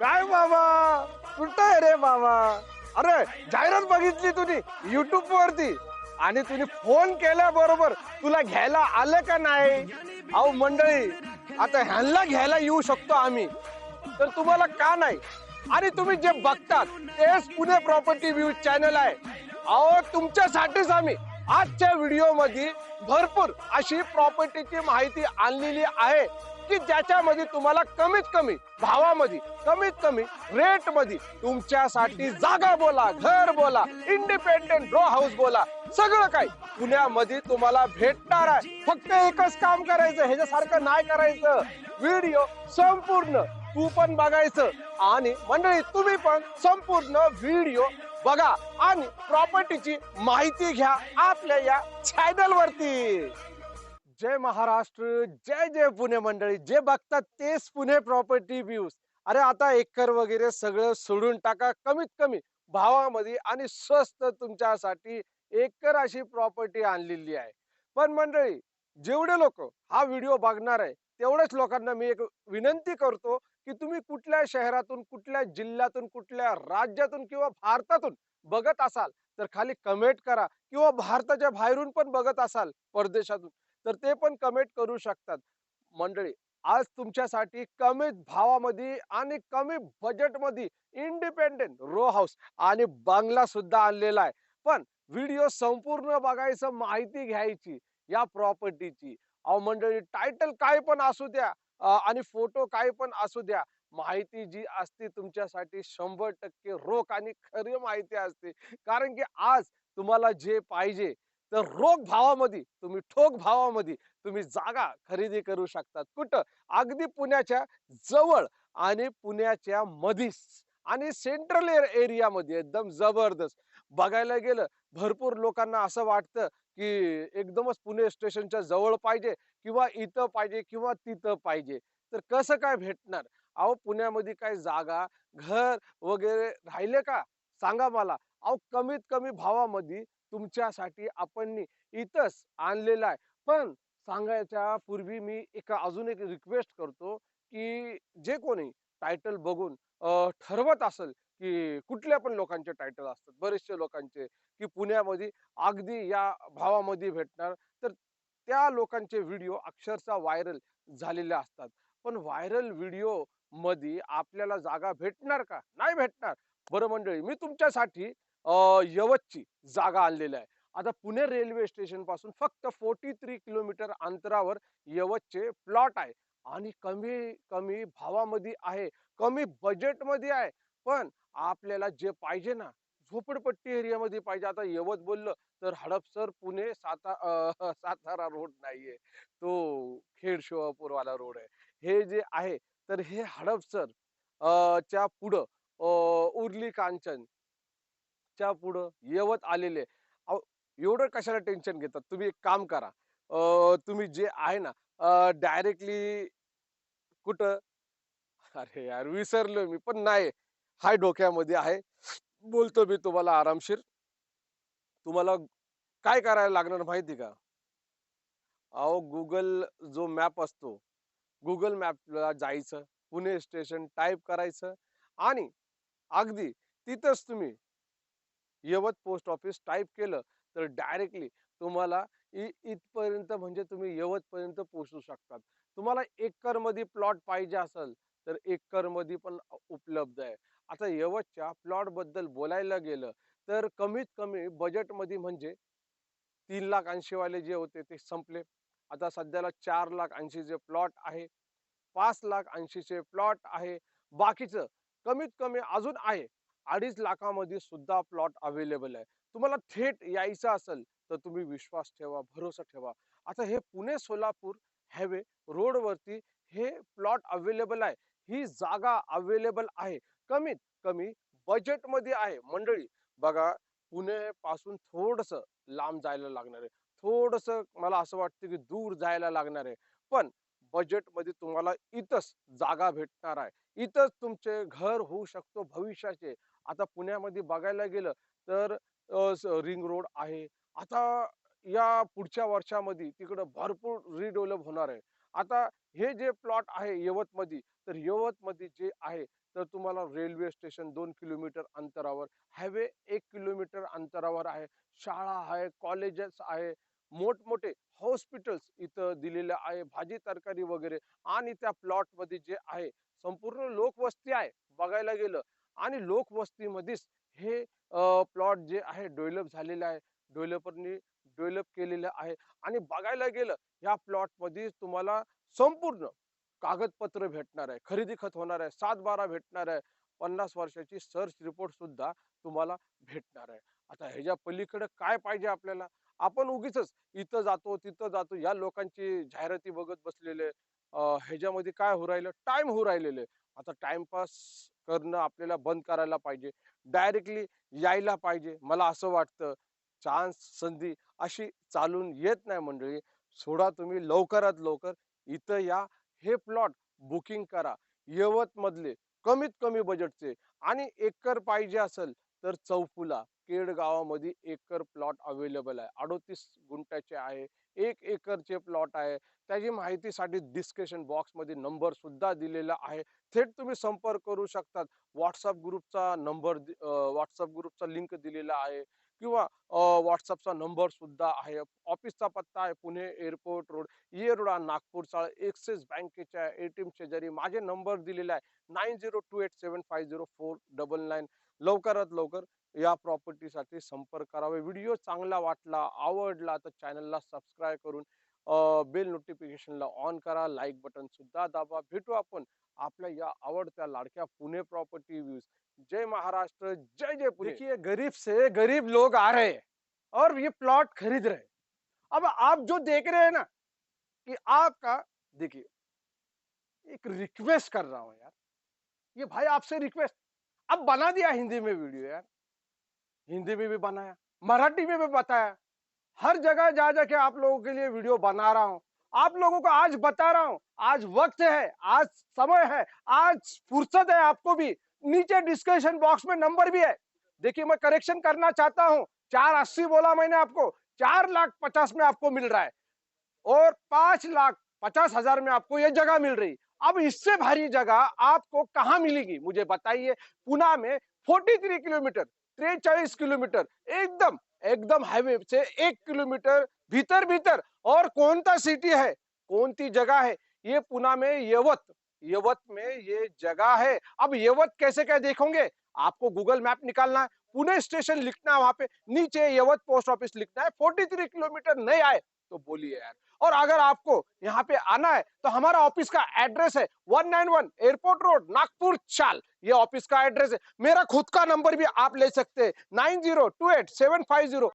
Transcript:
काय बाबा कुठं आहे रे बाबा अरे जाहिरात बघितली तुझी युट्यूब वरती. आणि तुम्ही फोन केल्याबरोबर तुला घ्यायला आलं का नाही? अहो मंडळी आता ह्यांना घ्यायला येऊ शकतो आम्ही. तर तुम्हाला का नाही? आणि तुम्ही जे बघतात तेच पुणे प्रॉपर्टी व्ह्यू चॅनल आहे. अहो तुमच्यासाठीच आम्ही आजच्या व्हिडिओमध्ये भरपूर अशी प्रॉपर्टीची माहिती आणलेली आहे. की ज्याच्यामध्ये तुम्हाला कमीत कमी भावामध्ये कमीत कमी रेटमध्ये तुमच्यासाठी जागा बोला घर बोला इंडिपेंडेंट रो हाऊस बोला सगळं काही पुण्यामध्ये तुम्हाला भेटणार आहे. फक्त एकच काम करायचं ह्याच्यासारखं नाही करायचं. व्हिडिओ संपूर्ण तू पण बघायचं आणि मंडळी तुम्ही पण संपूर्ण व्हिडिओ बघा आणि प्रॉपर्टीची माहिती घ्या आपल्या या चॅनल वरती. जय महाराष्ट्र जय जय पुणे मंडळी जे बघतात तेच पुणे प्रॉपर्टी व्ह्यूज अरे आता एकर वगैरे सगळं सोडून टाका कमीत कमी भावामध्ये आणि स्वस्त तुमच्यासाठी एकर अशी प्रॉपर्टी आणलेली आहे. पण मंडळी जेवढे लोक हा व्हिडिओ बघणार आहे तेवढ्याच लोकांना मी एक विनंती करतो की तुम्ही कुठल्या शहरातून कुठल्या जिल्ह्यातून कुठल्या राज्यातून किंवा भारतातून बघत असाल तर खाली कमेंट करा किंवा भारताच्या बाहेरून पण बघत असाल परदेशातून. तर ते पण कमेंट करू शकतात. मंडळी आज तुमच्यासाठी कमी भावामध्ये आणि कमी बजेटमध्ये इंडिपेंडेंट रो हाऊस आणि बंगला सुद्धा आणलेला आहे. पण व्हिडिओ संपूर्ण बघायचं माहिती घ्यायची या प्रॉपर्टीची. अहो मंडळी टायटल काय पण असू द्या आणि फोटो काय पण असू द्या माहिती जी असते तुमच्यासाठी शंभर टक्के रोख आणि खरी माहिती असते. कारण की आज तुम्हाला जे पाहिजे तर रोख भावामध्ये तुम्ही ठोक भावामध्ये तुम्ही जागा खरेदी करू शकतात. कुठं? अगदी पुण्याच्या जवळ आणि पुण्याच्या मधीच आणि सेंट्रल एरियामध्ये एकदम जबरदस्त. बघायला गेलं भरपूर लोकांना असं वाटतं की एकदमच पुणे स्टेशनच्या जवळ पाहिजे किंवा इथं पाहिजे किंवा तिथं पाहिजे. तर कसं काय भेटणार? अहो पुण्यामध्ये काय जागा घर वगैरे राहिले का? सांगा मला. अहो कमीत कमी भावामध्ये तुमच्यासाठी आपण इथंच आणलेलं आहे. पण सांगायच्या पूर्वी मी एक अजून एक रिक्वेस्ट करतो की जे कोणी टायटल बघून ठरवत असेल की कुठल्या पण लोकांचे टायटल असतात बरेचसे लोकांचे की पुण्यामध्ये अगदी या भावामध्ये भेटणार तर त्या लोकांचे व्हिडिओ अक्षरशः व्हायरल झालेले असतात. पण व्हायरल व्हिडिओमध्ये आपल्याला जागा भेटणार का? नाही भेटणार. बरं मंडळी मी तुमच्यासाठी यवतची जागा आणलेली आहे. आता पुणे रेल्वे स्टेशनपासून फक्त फोर्टी थ्री किलोमीटर अंतरावर यवतचे प्लॉट आहे. आणि कमी कमी भावामध्ये आहे. कमी बजेटमध्ये आहे. पण आपल्याला जे पाहिजे ना झोपडपट्टी एरियामध्ये पाहिजे. आता यवत बोललं तर हडपसर पुणे साता सातारा रोड नाहीये. तो खेड शिवापूरवाला रोड आहे. हे जे आहे तर हे हडपसर च्या पुढं उरली उर्ली कांचन. च्या पुढं येवत आलेले अहो, एवढं कशाला टेन्शन घेतात? तुम्ही एक काम करा. अं, तुम्ही जे आहे ना डायरेक्टली कुठं? अरे यार विसरलो मी पण नाही. हाय डोक्यामध्ये आहे. बोलतो मी तुम्हाला आरामशीर. तुम्हाला काय करायला लागणार माहिती का? अहो गुगल जो मॅप असतो गुगल मॅपला जायचं पुणे स्टेशन टाईप करायचं आणि अगदी तिथंच तुम्ही यवत पोस्ट ऑफिस टाईप केलं तर डायरेक्टली तुम्हाला इ- इथपर्यंत म्हणजे तुम्ही यवतपर्यंत पोचू शकतात. तुम्हाला एकरमध्ये प्लॉट पाहिजे असेल तर एकरमध्ये पण उपलब्ध आहे. आता यवतच्या प्लॉटबद्दल बोलायला गेलं तर कमीत कमी बजेटमध्ये म्हणजे तीन लाख ऐंशी वाले जे होते ते संपले. आता सध्याला चार लाख ऐंशीचे प्लॉट आहे पाच लाख ऐंशीचे प्लॉट आहे. बाकीचं कमीत कमी अजून आहे अडीच लाखामध्ये सुद्धा प्लॉट अवेलेबल आहे. तुम्हाला थेट यायचं असेल तर तुम्ही विश्वास ठेवा भरोसा ठेवा. आता हे पुणे सोलापूर हायवे रोडवरती हे प्लॉट अवेलेबल आहे. ही जागा अवेलेबल आहे. कमीत कमी बजेटमध्ये आहे. मंडळी बघा पुणे पासून थोडस लांब जायला लागणार आहे. थोडस मला असं वाटतं की दूर जायला लागणार आहे. पण बजेटमध्ये तुम्हाला इथंच जागा भेटणार आहे. इथंच तुमचे घर होऊ शकतो भविष्याचे. आता पुण्यामध्ये बघायला गेलं तर रिंग रोड आहे. आता या पुढच्या वर्षामध्ये तिकडं भरपूर रिडेव्हलप होणार आहे. आता हे जे प्लॉट आहे यवतमध्ये तर यवतमध्ये जे आहे तर तुम्हाला रेल्वे स्टेशन दोन किलोमीटर अंतरावर हायवे एक किलोमीटर अंतरावर आहे. शाळा आहे कॉलेजेस आहे मोठमोठे हॉस्पिटल्स इथं दिलेले आहे भाजी तरकारी वगैरे आणि त्या प्लॉटमध्ये जे आहे संपूर्ण लोकवस्ती आहे. बघायला गेलं आणि लोकवस्तीमध्येच हे प्लॉट जे आहे डेव्हलप झालेले आहे. डेव्हलपरनी डेव्हलप केलेलं आहे. आणि बघायला गेलं या प्लॉटमध्ये तुम्हाला संपूर्ण कागदपत्र भेटणार आहे. खरेदी खत होणार आहे. सात बारा भेटणार आहे. पन्नास वर्षाची सर्च रिपोर्ट सुद्धा तुम्हाला भेटणार आहे. आता ह्याच्या पलीकडे काय पाहिजे आपल्याला? आपण उगीच इथं जातो तिथं जातो या लोकांची जाहिराती बघत बसलेले ह्याच्यामध्ये काय हो राहिलं? टाइम हो राहिलेले. आता टाइमपास करणं आपल्याला बंद करायला पाहिजे. डायरेक्टली यायला पाहिजे. मला असं वाटतं चान्स संधी अशी चालून येत नाही मंडळी. सोडा तुम्ही लवकरात लवकर इथं या. हे प्लॉट बुकिंग करा. यवत मधले कमीत कमी बजेटचे आणि एकर पाहिजे असेल तर चौफुला. केड गावामध्ये एकर प्लॉट अवेलेबल आहे. अडोतीस गुंठ्याचे आहे. एक एकरचे प्लॉट आहे. त्याची माहितीसाठी डिस्क्रिप्शन बॉक्समध्ये नंबरसुद्धा नंबर सुद्धा दिलेला आहे. थेट तुम्ही संपर्क करू शकतात. व्हॉट्सअप ग्रुपचा नंबर व्हॉट्सअप ग्रुपचा लिंक दिलेला आहे. किंवा व्हॉट्सअपचा नंबर सुद्धा आहे. ऑफिसचा पत्ता आहे. Pune airport road Yerawada Nagpur Chawl Axis बँकेच्या ए एटीएम शेजारी माझे नंबर दिलेला आहे. Nine zero two eight seven five zero four double nine लवकरात लवकर या प्रॉपर्टीसाठी संपर्क करावे. व्हिडिओ चांगला वाटला, आवडला तर चॅनलला सबस्क्राईब करून बेल नोटिफिकेशनला ऑन करा. लाईक बटन सुद्धा दाबा. भेटू आपण आपल्या या आवडत्या लाडक्या पुणे प्रॉपर्टी व्ह्यूज जय महाराष्ट्र, जय जय पुणे. देखिए, गरीब से गरीब लोग आ रहे और ये प्लॉट खरीद रहे अब आप जो देख रहे हैं ना, कि आपका, देखिए, एक रिक्वेस्ट कर रहा हूँ यार. ये भाई आपसे रिक्वेस्ट अब बना दिया हिंदी में वीडियो यार. हिंदी में भी बनाया, मराठी में भी बताया। हर जगह जा जाके आप लोगों के लिए वीडियो बना रहा हूँ। आप लोगों को आज बता रहा हूँ, आज वक्त है, आज समय है, आज फुर्सत है आपको भी। नीचे डिस्क्रिप्शन बॉक्स में नंबर भी है। देखिए, मैं करेक्शन करना चाहता हूँ। चार अस्सी बोला मैंने आपको, चार लाख पचास में आपको मिल रहा है। और पाँच लाख पचास हज़ार में आपको ये जगह मिल रही। अब इससे भारी जगह आपको कहाँ मिलेगी, मुझे बताइए। पुणे में 43 किलोमीटर। त्रेचाळीस किलोमीटर, एकदम एकदम हाईवे से एक किलोमीटर भीतर भीतर। और कौन सा सिटी है? कौन सी जगह है? ये पुना में यवत यवत में ये जगह है। अब यवत कैसे क्या देखोगे? आपको गूगल मैप निकालना है, पुणे स्टेशन लिखना है वहाँ पे। नीचे यवत पोस्ट ऑफ़िस लिखना है 43 किलोमीटर नहीं आए। तो बोलिए यार। और अगर आपको यहाँ पे आना है तो हमारा ऑफ़िस का एड्रेस है 191 एयरपोर्ट रोड, नागपुर चाल। ये ऑफ़िस का एड्रेस है। मेरा खुद का नंबर भी आप ले सकते हैं nine zero two eight seven five zero.